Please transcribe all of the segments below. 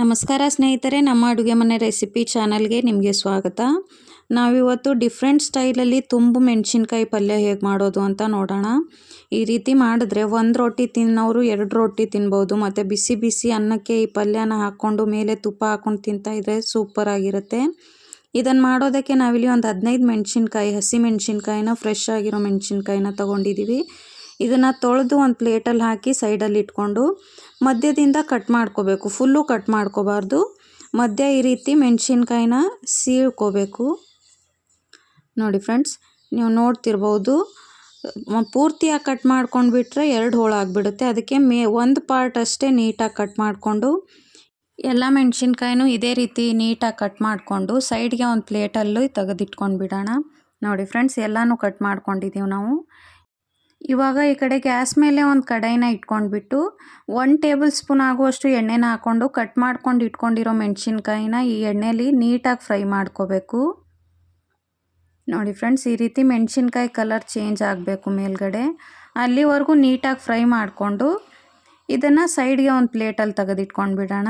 ನಮಸ್ಕಾರ ಸ್ನೇಹಿತರೆ, ನಮ್ಮ ಅಡುಗೆ ಮನೆ ರೆಸಿಪಿ ಚಾನಲ್ಗೆ ನಿಮಗೆ ಸ್ವಾಗತ. ನಾವಿವತ್ತು ಡಿಫ್ರೆಂಟ್ ಸ್ಟೈಲಲ್ಲಿ ತುಂಬು ಮೆಣಸಿನ್ಕಾಯಿ ಪಲ್ಯ ಹೇಗೆ ಮಾಡೋದು ಅಂತ ನೋಡೋಣ. ಈ ರೀತಿ ಮಾಡಿದ್ರೆ ಒಂದು ರೊಟ್ಟಿ ತಿನ್ನೋರು ಎರಡು ರೊಟ್ಟಿ ತಿನ್ಬೋದು, ಮತ್ತು ಬಿಸಿ ಬಿಸಿ ಅನ್ನಕ್ಕೆ ಈ ಪಲ್ಯನ ಹಾಕ್ಕೊಂಡು ಮೇಲೆ ತುಪ್ಪ ಹಾಕ್ಕೊಂಡು ತಿಂತಾಯಿದ್ರೆ ಸೂಪರ್ ಆಗಿರುತ್ತೆ. ಇದನ್ನು ಮಾಡೋದಕ್ಕೆ ನಾವಿಲ್ಲಿ ಒಂದು ಹದಿನೈದು ಮೆಣಸಿನ್ಕಾಯಿ, ಹಸಿ ಮೆಣಸಿನ್ಕಾಯಿನ ಫ್ರೆಶ್ ಆಗಿರೋ ಮೆಣಸಿನ್ಕಾಯಿನ ತೊಗೊಂಡಿದ್ದೀವಿ ಇದನ್ನು ತೊಳೆದು ಒಂದು ಪ್ಲೇಟಲ್ಲಿ ಹಾಕಿ ಸೈಡಲ್ಲಿ ಇಟ್ಕೊಂಡು ಮಧ್ಯದಿಂದ ಕಟ್ ಮಾಡ್ಕೋಬೇಕು. ಫುಲ್ಲು ಕಟ್ ಮಾಡ್ಕೋಬಾರ್ದು. ಮಧ್ಯ ಈ ರೀತಿ ಮೆಣಸಿನ್ಕಾಯಿನ ಸೀಳ್ಕೋಬೇಕು. ನೋಡಿ ಫ್ರೆಂಡ್ಸ್, ನೀವು ನೋಡ್ತಿರ್ಬೋದು. ಪೂರ್ತಿಯಾಗಿ ಕಟ್ ಮಾಡ್ಕೊಂಡು ಬಿಟ್ಟರೆ ಎರಡು ಹೋಳು ಆಗಿಬಿಡುತ್ತೆ. ಅದಕ್ಕೆ ಮೇ, ಒಂದು ಪಾರ್ಟ್ ಅಷ್ಟೇ ನೀಟಾಗಿ ಕಟ್ ಮಾಡಿಕೊಂಡು ಎಲ್ಲ ಮೆಣಸಿನ್ಕಾಯಿನೂ ಇದೇ ರೀತಿ ನೀಟಾಗಿ ಕಟ್ ಮಾಡಿಕೊಂಡು ಸೈಡ್ಗೆ ಒಂದು ಪ್ಲೇಟಲ್ಲಿ ತೆಗೆದಿಟ್ಕೊಂಡು ಬಿಡೋಣ ನೋಡಿ ಫ್ರೆಂಡ್ಸ್, ಎಲ್ಲನೂ ಕಟ್ ಮಾಡ್ಕೊಂಡಿದ್ದೀವಿ ನಾವು. ಇವಾಗ ಈ ಕಡೆ ಗ್ಯಾಸ್ ಮೇಲೆ ಒಂದು ಕಡಾಯಿನ ಇಟ್ಕೊಂಡ್ಬಿಟ್ಟು ಒನ್ ಟೇಬಲ್ ಸ್ಪೂನ್ ಆಗುವಷ್ಟು ಎಣ್ಣೆನ ಹಾಕ್ಕೊಂಡು ಕಟ್ ಮಾಡ್ಕೊಂಡು ಇಟ್ಕೊಂಡಿರೋ ಮೆಣಸಿನ್ಕಾಯಿನ ಈ ಎಣ್ಣೆಲಿ ನೀಟಾಗಿ ಫ್ರೈ ಮಾಡ್ಕೋಬೇಕು. ನೋಡಿ ಫ್ರೆಂಡ್ಸ್, ಈ ರೀತಿ ಮೆಣಸಿನ್ಕಾಯಿ ಕಲರ್ ಚೇಂಜ್ ಆಗಬೇಕು ಮೇಲ್ಗಡೆ. ಅಲ್ಲಿವರೆಗೂ ನೀಟಾಗಿ ಫ್ರೈ ಮಾಡಿಕೊಂಡು ಇದನ್ನು ಸೈಡ್ಗೆ ಒಂದು ಪ್ಲೇಟಲ್ಲಿ ತೆಗೆದಿಟ್ಕೊಂಡು ಬಿಡೋಣ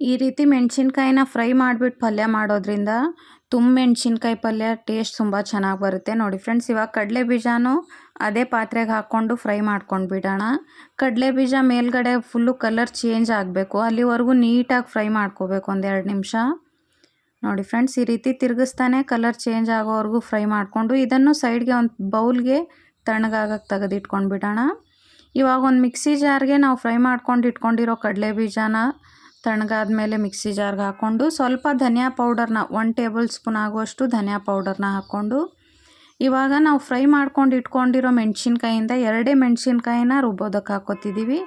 ಈ ರೀತಿ ಮೆಣಸಿನ್ಕಾಯಿನ ಫ್ರೈ ಮಾಡಿಬಿಟ್ಟು ಪಲ್ಯ ಮಾಡೋದ್ರಿಂದ ತುಂಬ ಮೆಣಸಿನ್ಕಾಯಿ ಪಲ್ಯ ಟೇಸ್ಟ್ ತುಂಬ ಚೆನ್ನಾಗಿ ಬರುತ್ತೆ. ನೋಡಿ ಫ್ರೆಂಡ್ಸ್, ಇವಾಗ ಕಡಲೆ ಬೀಜನೂ ಅದೇ ಪಾತ್ರೆಗೆ ಹಾಕ್ಕೊಂಡು ಫ್ರೈ ಮಾಡ್ಕೊಂಡು ಬಿಡೋಣ. ಕಡಲೆ ಬೀಜ ಮೇಲ್ಗಡೆ ಫುಲ್ಲು ಕಲರ್ ಚೇಂಜ್ ಆಗಬೇಕು. ಅಲ್ಲಿವರೆಗೂ ನೀಟಾಗಿ ಫ್ರೈ ಮಾಡ್ಕೋಬೇಕು ಒಂದೆರಡು ನಿಮಿಷ. ನೋಡಿ ಫ್ರೆಂಡ್ಸ್, ಈ ರೀತಿ ತಿರುಗಿಸ್ತಾನೆ ಕಲರ್ ಚೇಂಜ್ ಆಗೋವರೆಗೂ ಫ್ರೈ ಮಾಡಿಕೊಂಡು ಇದನ್ನು ಸೈಡ್ಗೆ ಒಂದು ಬೌಲ್ಗೆ ತಣ್ಣಗಾಗಕ್ಕೆ ತೆಗೆದಿಟ್ಕೊಂಡು ಬಿಡೋಣ. ಇವಾಗ ಒಂದು ಮಿಕ್ಸಿ ಜಾರ್ಗೆ ನಾವು ಫ್ರೈ ಮಾಡ್ಕೊಂಡು ಇಟ್ಕೊಂಡಿರೋ ಕಡಲೆ ಬೀಜನ ತಣ್ಣಗಾದ ಮೇಲೆ ಮಿಕ್ಸಿ ಜಾರ್ಗೆ ಹಾಕ್ಕೊಂಡು ಸ್ವಲ್ಪ ಧನಿಯಾ ಪೌಡರ್ನ ಒನ್ ಟೇಬಲ್ ಸ್ಪೂನ್ ಆಗುವಷ್ಟು ಧನಿಯಾ ಪೌಡರ್ನ ಹಾಕ್ಕೊಂಡು ಇವಾಗ ನಾವು ಫ್ರೈ ಮಾಡ್ಕೊಂಡು ಇಟ್ಕೊಂಡಿರೋ ಮೆಣಸಿನ್ಕಾಯಿಂದ ಎರಡೇ ಮೆಣಸಿನ್ಕಾಯಿನ ರುಬ್ಬೋದಕ್ಕೆ ಹಾಕೋತಿದ್ದೀವಿ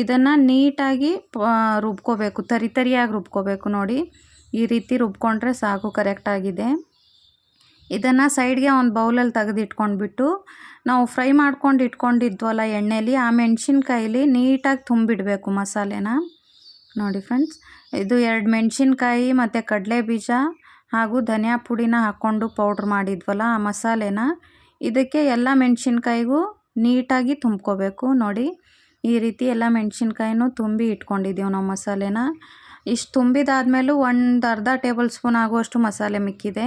ಇದನ್ನು ನೀಟಾಗಿ ರುಬ್ಕೋಬೇಕು, ತರಿ ತರಿಯಾಗಿ ರುಬ್ಕೋಬೇಕು ನೋಡಿ. ಈ ರೀತಿ ರುಬ್ಕೊಂಡ್ರೆ ಸಾಕು ಕರೆಕ್ಟಾಗಿದೆ ಇದನ್ನು ಸೈಡ್ಗೆ ಒಂದು ಬೌಲಲ್ಲಿ ತೆಗೆದಿಟ್ಕೊಂಡ್ಬಿಟ್ಟು ನಾವು ಫ್ರೈ ಮಾಡ್ಕೊಂಡು ಇಟ್ಕೊಂಡಿದ್ವಲ್ಲ ಎಣ್ಣೆಲಿ, ಆ ಮೆಣಸಿನ್ಕಾಯಿಲಿ ನೀಟಾಗಿ ತುಂಬಿಡಬೇಕು ಮಸಾಲೆನ. ನೋಡಿ ಫ್ರೆಂಡ್ಸ್, ಇದು ಎರಡು ಮೆಣಸಿನ್ಕಾಯಿ ಮತ್ತು ಕಡಲೆ ಬೀಜ ಹಾಗೂ ಧನಿಯಾ ಪುಡಿನ ಹಾಕ್ಕೊಂಡು ಪೌಡ್ರ್ ಮಾಡಿದ್ವಲ್ಲ ಆ ಮಸಾಲೆನ. ಇದಕ್ಕೆ ಎಲ್ಲ ಮೆಣಸಿನ್ಕಾಯಿಗೂ ನೀಟಾಗಿ ತುಂಬ್ಕೋಬೇಕು. ನೋಡಿ, ಈ ರೀತಿ ಎಲ್ಲ ಮೆಣಸಿನ್ಕಾಯಿನೂ ತುಂಬಿ ಇಟ್ಕೊಂಡಿದ್ದೀವಿ ನಾವು ಮಸಾಲೆನ. ಇಷ್ಟು ತುಂಬಿದಾದ್ಮೇಲೂ ಒಂದು ಅರ್ಧ ಟೇಬಲ್ ಸ್ಪೂನ್ ಆಗುವಷ್ಟು ಮಸಾಲೆ ಮಿಕ್ಕಿದೆ.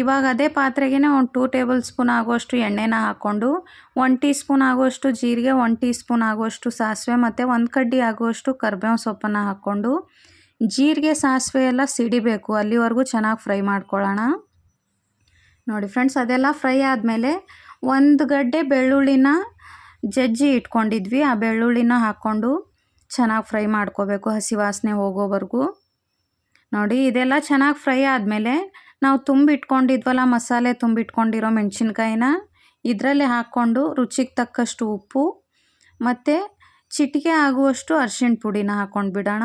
ಇವಾಗ ಅದೇ ಪಾತ್ರೆಗೆ ಒಂದು ಟೂ ಟೇಬಲ್ ಸ್ಪೂನ್ ಆಗುವಷ್ಟು ಎಣ್ಣೆನ ಹಾಕ್ಕೊಂಡು ಒನ್ ಟೀ ಸ್ಪೂನ್ ಆಗುವಷ್ಟು ಜೀರಿಗೆ ಒನ್ ಟೀ ಸ್ಪೂನ್ ಆಗುವಷ್ಟು ಸಾಸಿವೆ ಮತ್ತು ಒಂದು ಕಡ್ಡಿ ಆಗುವಷ್ಟು ಕರ್ಬೇವು ಸೊಪ್ಪನ್ನು ಹಾಕ್ಕೊಂಡು ಜೀರಿಗೆ, ಸಾಸಿವೆ ಎಲ್ಲ ಸಿಡಿಬೇಕು. ಅಲ್ಲಿವರೆಗೂ ಚೆನ್ನಾಗಿ ಫ್ರೈ ಮಾಡ್ಕೊಳ್ಳೋಣ. ನೋಡಿ ಫ್ರೆಂಡ್ಸ್, ಅದೆಲ್ಲ ಫ್ರೈ ಆದಮೇಲೆ ಒಂದು ಗಡ್ಡೆ ಬೆಳ್ಳುಳ್ಳಿನ ಜಜ್ಜಿ ಇಟ್ಕೊಂಡಿದ್ವಿ. ಆ ಬೆಳ್ಳುಳ್ಳಿನ ಹಾಕ್ಕೊಂಡು ಚೆನ್ನಾಗಿ ಫ್ರೈ ಮಾಡ್ಕೋಬೇಕು ಹಸಿ ವಾಸನೆ ಹೋಗೋವರೆಗೂ. ನೋಡಿ, ಇದೆಲ್ಲ ಚೆನ್ನಾಗಿ ಫ್ರೈ ಆದಮೇಲೆ ನಾವು ತುಂಬಿಟ್ಕೊಂಡಿದ್ವಲ್ಲ, ಮಸಾಲೆ ತುಂಬಿಟ್ಕೊಂಡಿರೋ ಮೆಣಸಿನ್ಕಾಯಿನ, ಇದರಲ್ಲೇ ಹಾಕ್ಕೊಂಡು ರುಚಿಗೆ ತಕ್ಕಷ್ಟು ಉಪ್ಪು ಮತ್ತು ಚಿಟಿಕೆ ಆಗುವಷ್ಟು ಅರ್ಶಿಣ ಪುಡಿನ ಹಾಕ್ಕೊಂಡು ಬಿಡೋಣ.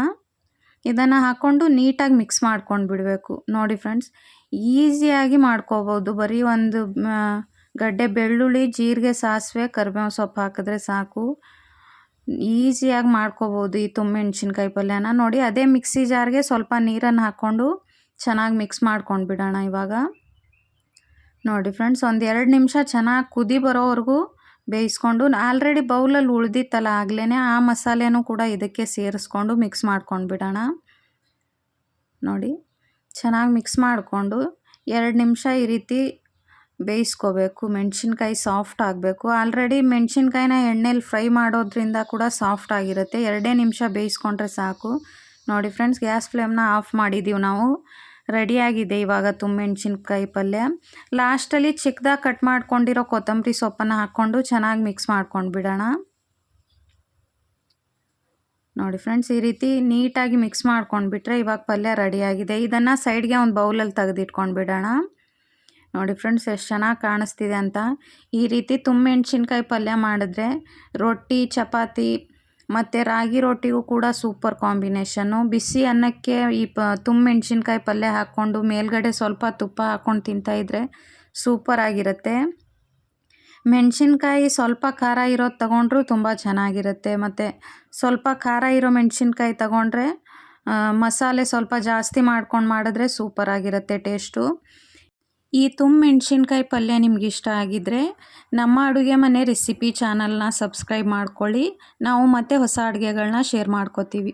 ಇದನ್ನು ಹಾಕ್ಕೊಂಡು ನೀಟಾಗಿ ಮಿಕ್ಸ್ ಮಾಡ್ಕೊಂಡು ಬಿಡಬೇಕು. ನೋಡಿ ಫ್ರೆಂಡ್ಸ್, ಈಸಿಯಾಗಿ ಮಾಡ್ಕೋಬೋದು. ಬರೀ ಒಂದು ಗಡ್ಡೆ ಬೆಳ್ಳುಳ್ಳಿ, ಜೀರಿಗೆ, ಸಾಸಿವೆ ಕರಿಬೇವು ಸೊಪ್ಪು ಹಾಕಿದ್ರೆ ಸಾಕು. ಈಸಿಯಾಗಿ ಮಾಡ್ಕೋಬೋದು ಈ ಮೆಣಸಿನ್ಕಾಯಿ ಪಲ್ಯನ. ನೋಡಿ, ಅದೇ ಮಿಕ್ಸಿ ಜಾರ್ಗೆ ಸ್ವಲ್ಪ ನೀರನ್ನು ಹಾಕ್ಕೊಂಡು ಚೆನ್ನಾಗಿ ಮಿಕ್ಸ್ ಮಾಡ್ಕೊಂಡು ಬಿಡೋಣ ಇವಾಗ. ನೋಡಿ ಫ್ರೆಂಡ್ಸ್, ಒಂದು ಎರಡು ನಿಮಿಷ ಚೆನ್ನಾಗಿ ಕುದಿ ಬರೋವರೆಗೂ ಬೇಯಿಸ್ಕೊಂಡು, ಆಲ್ರೆಡಿ ಬೌಲಲ್ಲಿ ಉಳ್ದಿತ್ತಲ್ಲ ಆಗ್ಲೇ ಆ ಮಸಾಲೆನೂ ಕೂಡ ಇದಕ್ಕೆ ಸೇರಿಸ್ಕೊಂಡು ಮಿಕ್ಸ್ ಮಾಡ್ಕೊಂಡು ಬಿಡೋಣ. ನೋಡಿ, ಚೆನ್ನಾಗಿ ಮಿಕ್ಸ್ ಮಾಡಿಕೊಂಡು ಎರಡು ನಿಮಿಷ ಈ ರೀತಿ ಬೇಯಿಸ್ಕೋಬೇಕು, ಮೆಣಸಿನ್ಕಾಯಿ ಸಾಫ್ಟ್ ಆಗಬೇಕು. ಆಲ್ರೆಡಿ ಮೆಣಸಿನ್ಕಾಯಿನ ಎಣ್ಣೆಲಿ ಫ್ರೈ ಮಾಡೋದ್ರಿಂದ ಕೂಡ ಸಾಫ್ಟ್ ಆಗಿರುತ್ತೆ. ಎರಡೇ ನಿಮಿಷ ಬೇಯಿಸ್ಕೊಂಡ್ರೆ ಸಾಕು. ನೋಡಿ ಫ್ರೆಂಡ್ಸ್ ಗ್ಯಾಸ್ ಫ್ಲೇಮ್ನ ಆಫ್ ಮಾಡಿದ್ದೀವಿ ನಾವು. ರೆಡಿಯಾಗಿದೆ ಇವಾಗ ಮೆಣಸಿನ್ಕಾಯಿ ಪಲ್ಯ. ಲಾಸ್ಟಲ್ಲಿ ಚಿಕ್ಕದಾಗಿ ಕಟ್ ಮಾಡ್ಕೊಂಡಿರೋ ಕೊತ್ತಂಬರಿ ಸೊಪ್ಪನ್ನು ಹಾಕ್ಕೊಂಡು ಚೆನ್ನಾಗಿ ಮಿಕ್ಸ್ ಮಾಡ್ಕೊಂಡು ಬಿಡೋಣ. ನೋಡಿ ಫ್ರೆಂಡ್ಸ್ ಈ ರೀತಿ ನೀಟಾಗಿ ಮಿಕ್ಸ್ ಮಾಡ್ಕೊಂಡು ಬಿಟ್ಟರೆ ಇವಾಗ ಪಲ್ಯ ರೆಡಿಯಾಗಿದೆ ಇದನ್ನು ಸೈಡ್ಗೆ ಒಂದು ಬೌಲಲ್ಲಿ ತೆಗೆದಿಟ್ಕೊಂಡು ಬಿಡೋಣ. ನೋಡಿ ಫ್ರೆಂಡ್ಸ್, ಎಷ್ಟು ಚೆನ್ನಾಗಿ ಕಾಣಿಸ್ತಿದೆ ಅಂತ. ಈ ರೀತಿ ತುಂಬ ಮೆಣಸಿನ್ಕಾಯಿ ಪಲ್ಯ ಮಾಡಿದ್ರೆ ರೊಟ್ಟಿ, ಚಪಾತಿ ಮತ್ತು ರಾಗಿ ರೊಟ್ಟಿಗೂ ಕೂಡ ಸೂಪರ್ ಕಾಂಬಿನೇಷನ್ನು ಬಿಸಿ ಅನ್ನಕ್ಕೆ ಈ ಪ ತುಂಬ ಮೆಣಸಿನ್ಕಾಯಿ ಪಲ್ಯ ಹಾಕ್ಕೊಂಡು ಮೇಲ್ಗಡೆ ಸ್ವಲ್ಪ ತುಪ್ಪ ಹಾಕ್ಕೊಂಡು ತಿಂತಾಯಿದ್ರೆ ಸೂಪರ್ ಆಗಿರುತ್ತೆ. ಮೆಣಸಿನ್ಕಾಯಿ ಸ್ವಲ್ಪ ಖಾರ ಇರೋದು ತಗೊಂಡ್ರೂ ತುಂಬ ಚೆನ್ನಾಗಿರುತ್ತೆ. ಮತ್ತು ಸ್ವಲ್ಪ ಖಾರ ಇರೋ ಮೆಣಸಿನ್ಕಾಯಿ ತಗೊಂಡ್ರೆ ಮಸಾಲೆ ಸ್ವಲ್ಪ ಜಾಸ್ತಿ ಮಾಡ್ಕೊಂಡು ಮಾಡಿದ್ರೆ ಸೂಪರ್ ಆಗಿರುತ್ತೆ ಟೇಸ್ಟು. ಈ ತುಂಬ ಮೆಣಸಿನ್ಕಾಯಿ ಪಲ್ಯ ನಿಮ್ಗೆ ಇಷ್ಟ ಆಗಿದ್ದರೆ ನಮ್ಮ ಅಡುಗೆ ಮನೆ ರೆಸಿಪಿ ಚಾನಲ್ನ ಸಬ್ಸ್ಕ್ರೈಬ್ ಮಾಡ್ಕೊಳ್ಳಿ. ನಾವು ಮತ್ತೆ ಹೊಸ ಅಡುಗೆಗಳನ್ನ ಶೇರ್ ಮಾಡ್ಕೋತೀವಿ.